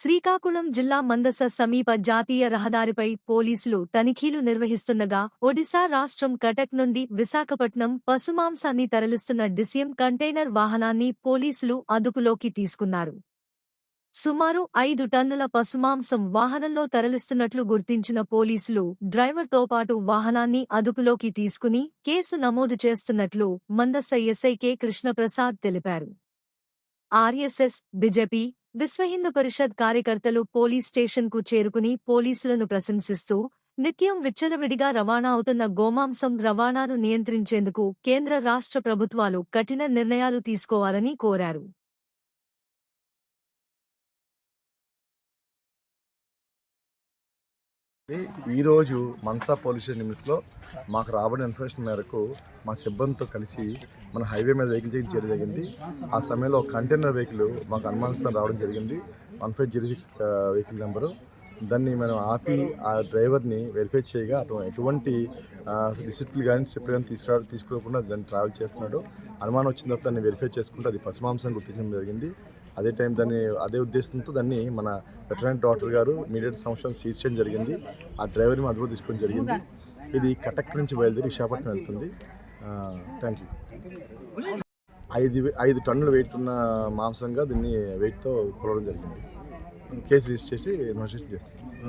శ్రీకాకుళం జిల్లా మందస సమీప జాతీయ రహదారిపై పోలీసులు తనిఖీలు నిర్వహిస్తుండగా ఒడిశా రాష్ట్రం కటక్ నుండి విశాఖపట్నం పశుమాంసాన్ని తరలిస్తున్న డిసిఎం కంటైనర్ వాహనాన్ని పోలీసులు అదుపులోకి తీసుకున్నారు. సుమారు ఐదు టన్నుల పశుమాంసం వాహనంలో తరలిస్తున్నట్లు గుర్తించిన పోలీసులు డ్రైవర్తో పాటు వాహనాన్ని అదుపులోకి తీసుకుని కేసు నమోదు చేస్తున్నట్లు మందస ఎస్ఐ కె కృష్ణప్రసాద్ తెలిపారు. ఆర్ఎస్ఎస్ బిజెపి విశ్వహిందు పరిషత్ కార్యకర్తలు పోలీస్ స్టేషన్కు చేరుకుని పోలీసులను ప్రశంసిస్తూ నిత్యం విచ్చలవిడిగా రవాణా అవుతున్న గోమాంసం రవాణాను నియంత్రించేందుకు కేంద్ర రాష్ట్ర ప్రభుత్వాలు కఠిన నిర్ణయాలు తీసుకోవాలని కోరారు. ఈరోజు మన్సా పోలీస్ నిమిషంలో మాకు రాబడిన ఇన్ఫర్మేషన్ మేరకు మా సిబ్బందితో కలిసి మన హైవే మీద వెహికల్ చేయడం జరిగింది. ఆ సమయంలో కంటైనర్ వెహికల్ మాకు అనుమానిస్తున్న రావడం జరిగింది. One five zero six vehicle number. దాన్ని మనం ఆపి ఆ డ్రైవర్ని వెరిఫై చేయగా అటు ఎటువంటి డిసిప్లిన్ కానీ స్టెప్ కానీ తీసుకురా తీసుకోకుండా దాన్ని ట్రావెల్ చేస్తున్నాడు. అనుమానం వచ్చిన తర్వాత దాన్ని వెరిఫై చేసుకుంటే అది పశుమాంసం గుర్తించడం జరిగింది. అదే టైం దాన్ని అదే ఉద్దేశంతో దాన్ని మన వెటరన్ డాక్టర్ గారు మీడియట్ సంవత్సరం సీజ్ చేయడం జరిగింది. ఆ డ్రైవర్ని అదుపు తీసుకోవడం జరిగింది. ఇది కటక్ నుంచి బయలుదేరి విశాఖపట్నం వెళ్తుంది. థ్యాంక్ యూ ఐదు ఐదు టన్నులు వెయిట్ ఉన్న మాంసంగా దీన్ని వెయిట్తో కొలవడం జరిగింది. కేసు రిజిస్టర్ చేసి ఇన్వెస్టిగేషన్ చేస్తాం